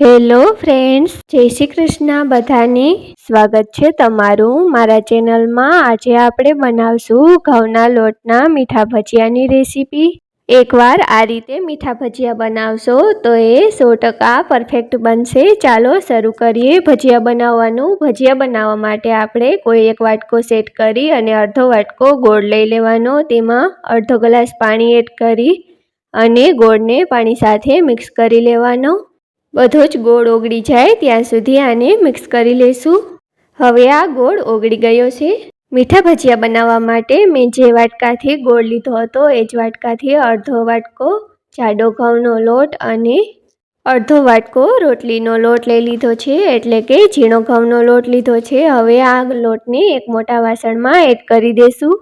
Hello friends, જય શ્રી કૃષ્ણ. બધાને સ્વાગત છે તમારું મારા ચેનલમાં. આજે આપણે બનાવશું ઘઉંના લોટના મીઠા ભજીયાની રેસીપી. એકવાર આ રીતે મીઠા ભજીયા બનાવશો તો એ સો ટકા પરફેક્ટ બનશે. ચાલો શરૂ કરીએ ભજીયા બનાવવાનું. ભજીયા બનાવવા માટે આપણે કોઈ એક વાટકો સેટ કરી અને અડધો વાટકો ગોળ લઈ લેવાનો. તેમાં અડધો ગ્લાસ પાણી એડ કરી અને ગોળને પાણી સાથે મિક્સ કરી લેવાનો. બધો જ ગોળ ઓગળી જાય ત્યાં સુધી આને મિક્સ કરી લઈશું હવે આ ગોળ ઓગળી ગયો છે. મીઠા ભજીયા બનાવવા માટે મેં જે વાટકાથી ગોળ લીધો હતો એ જ વાટકાથી અડધો વાટકો જાડો ઘઉંનો લોટ અને અડધો વાટકો રોટલીનો લોટ લઈ લીધો છે, એટલે કે ઝીણો ઘઉંનો લોટ લીધો છે. હવે આ લોટને એક મોટા વાસણમાં એડ કરી દઈશું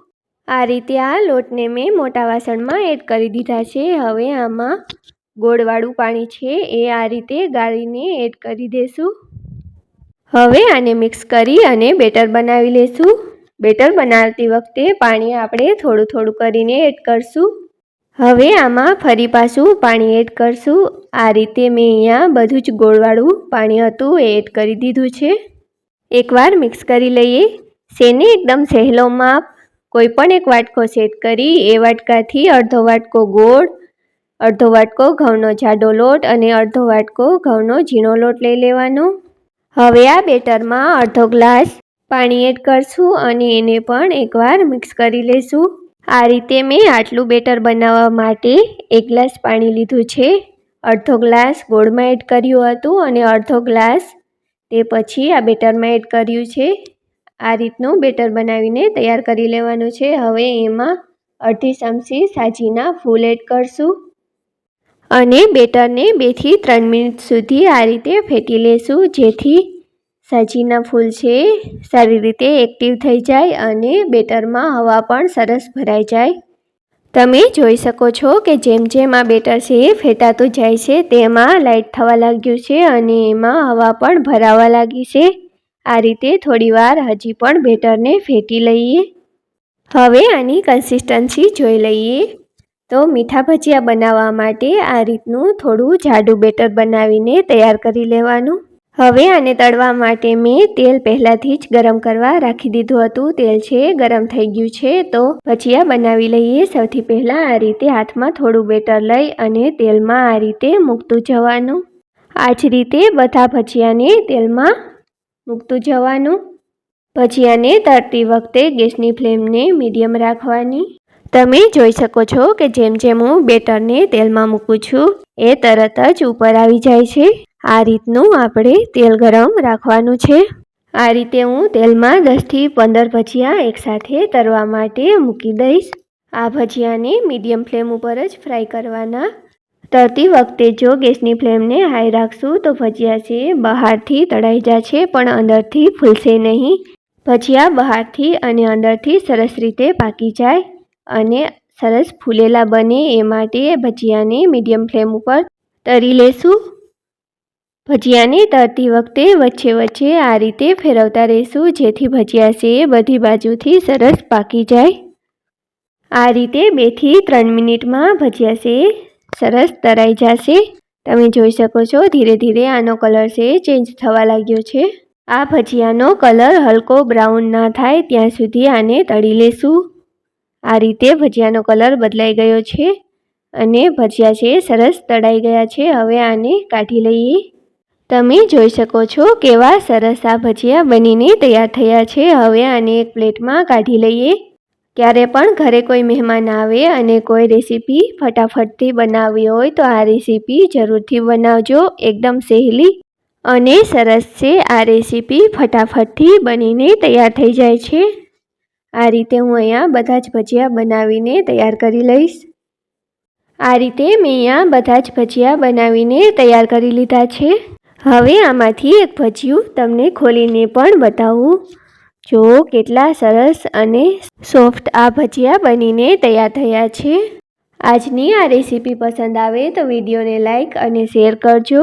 આ રીતે આ લોટને મેં મોટા વાસણમાં એડ કરી દીધા છે. હવે આમાં ગોળવાળું પાણી છે એ આ રીતે ગાળીને એડ કરી દઈશું હવે આને મિક્સ કરી અને બેટર બનાવી લઈશું બેટર બનાવતી વખતે પાણી આપણે થોડું થોડું કરીને એડ કરશું. હવે આમાં ફરી પાછું પાણી એડ કરશું. આ રીતે મેં અહીંયા બધું જ ગોળવાળું પાણી હતું એ એડ કરી દીધું છે. એકવાર મિક્સ કરી લઈએ. શેને એકદમ સહેલો માપ? કોઈ પણ એક વાટકો સેટ કરી એ વાટકાથી અડધો વાટકો ગોળ અડધો વાટકો ઘઉંનો જાડો લોટ અને અડધો વાટકો ઘઉંનો ઝીણો લોટ લઈ લેવાનો. હવે આ બેટરમાં અડધો ગ્લાસ પાણી એડ કરશું અને એને પણ એકવાર મિક્સ કરી લઈશું આ રીતે મેં આટલું બેટર બનાવવા માટે એક ગ્લાસ પાણી લીધું છે. અડધો ગ્લાસ ગોળમાં એડ કર્યું હતું અને અડધો ગ્લાસ તે પછી આ બેટરમાં એડ કર્યું છે. આ રીતનું બેટર બનાવીને તૈયાર કરી લેવાનું છે. હવે એમાં અડધી ચમચી સાજીના ફૂલ એડ કરશું. અને બેટરને બેથી ત્રણ મિનિટ સુધી આ રીતે ફેટી લેશું, જેથી સાજીના ફૂલ છે સારી રીતે એક્ટિવ થઈ જાય અને બેટરમાં હવા પણ સરસ ભરાઈ જાય. તમે જોઈ શકો છો કે જેમ જેમ આ બેટર છે એ ફેટાતું જાય છે, તેમાં લાઇટ થવા લાગ્યું છે અને એમાં હવા પણ ભરાવા લાગી છે. આ રીતે થોડીવાર હજી પણ બેટરને ફેટી લઈએ. હવે આની કન્સિસ્ટન્સી જોઈ લઈએ. તો મીઠા ભજીયા બનાવવા માટે આ રીતનું થોડું જાડું બેટર બનાવીને તૈયાર કરી લેવાનું. હવે આને તળવા માટે મેં તેલ પહેલાંથી જ ગરમ કરવા રાખી દીધું હતું. તેલ છે, ગરમ થઈ ગયું છે, તો ભજીયા બનાવી લઈએ. સૌથી પહેલાં આ રીતે હાથમાં થોડું બેટર લઈ અને તેલમાં આ રીતે મૂકતું જવાનું. આ જ રીતે બધા ભજીયાને તેલમાં મૂકતું જવાનું. ભજીયાને તળતી વખતે ગેસની ફ્લેમને મીડિયમ રાખવાની. તમે જોઈ શકો છો કે જેમ જેમ હું બેટરને તેલમાં મૂકું છું, એ તરત જ ઉપર આવી જાય છે. આ રીતનું આપણે તેલ ગરમ રાખવાનું છે. આ રીતે હું તેલમાં દસથી પંદર ભજીયા એકસાથે તરવા માટે મૂકી દઈશ. આ ભજીયાને મીડિયમ ફ્લેમ ઉપર જ ફ્રાય કરવાના. તરતી વખતે જો ગેસની ફ્લેમને હાઈ રાખશું તો ભજીયા છે બહારથી તળાઈ જશે, પણ અંદરથી ફૂલશે નહીં. ભજીયા બહારથી અને અંદરથી સરસ રીતે પાકી જાય. અને સરસ ફૂલેલા બને એ માટે ભજીયાને મીડિયમ ફ્લેમ ઉપર તરી લેશું. ભજીયાને તરતી વખતે વચ્ચે વચ્ચે આ રીતે ફેરવતા રહીશું, જેથી ભજીયા છે બધી બાજુથી સરસ પાકી જાય. આ રીતે બેથી ત્રણ મિનિટમાં ભજીયા છે સરસ તરાઈ જશે. તમે જોઈ શકો છો ધીરે ધીરે આનો કલર છે ચેન્જ થવા લાગ્યો છે. આ ભજીયાનો કલર હલકો બ્રાઉન ના થાય ત્યાં સુધી આને તળી લેશું. આ રીતે ભજીયાનો કલર બદલાઈ ગયો છે અને ભજીયા છે સરસ તળાઈ ગયા છે. હવે આને કાઢી લઈએ. તમે જોઈ શકો છો કેવા સરસ આ ભજીયા બનીને તૈયાર થયા છે. હવે આને એક પ્લેટમાં કાઢી લઈએ. ક્યારે પણ ઘરે કોઈ મહેમાન આવે અને કોઈ રેસીપી ફટાફટથી બનાવવી હોય તો આ રેસીપી જરૂરથી બનાવજો. એકદમ સહેલી અને સરસ છે. આ રેસીપી ફટાફટથી બનીને તૈયાર થઈ જાય છે. આ રીતે હું અહીંયા બધા જ ભજીયા બનાવીને તૈયાર કરી લઈશ. આ રીતે મેં અહીંયા બધા જ ભજીયા બનાવીને તૈયાર કરી લીધા છે. હવે આમાંથી એક ભજીયું તમને ખોલીને પણ બતાવું. જો કેટલા સરસ અને સોફ્ટ આ ભજીયા બનીને તૈયાર થયા છે. આજની આ રેસીપી પસંદ આવે તો વિડીયોને લાઇક અને શેર કરજો.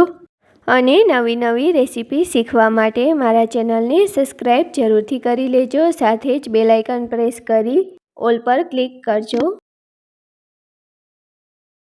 અને નવી નવી રેસીપી શીખવા માટે મારા ચેનલને સબસ્ક્રાઈબ જરૂરથી કરી લેજો. સાથે જ બેલાઇકન પ્રેસ કરી ઓલ પર ક્લિક કરજો.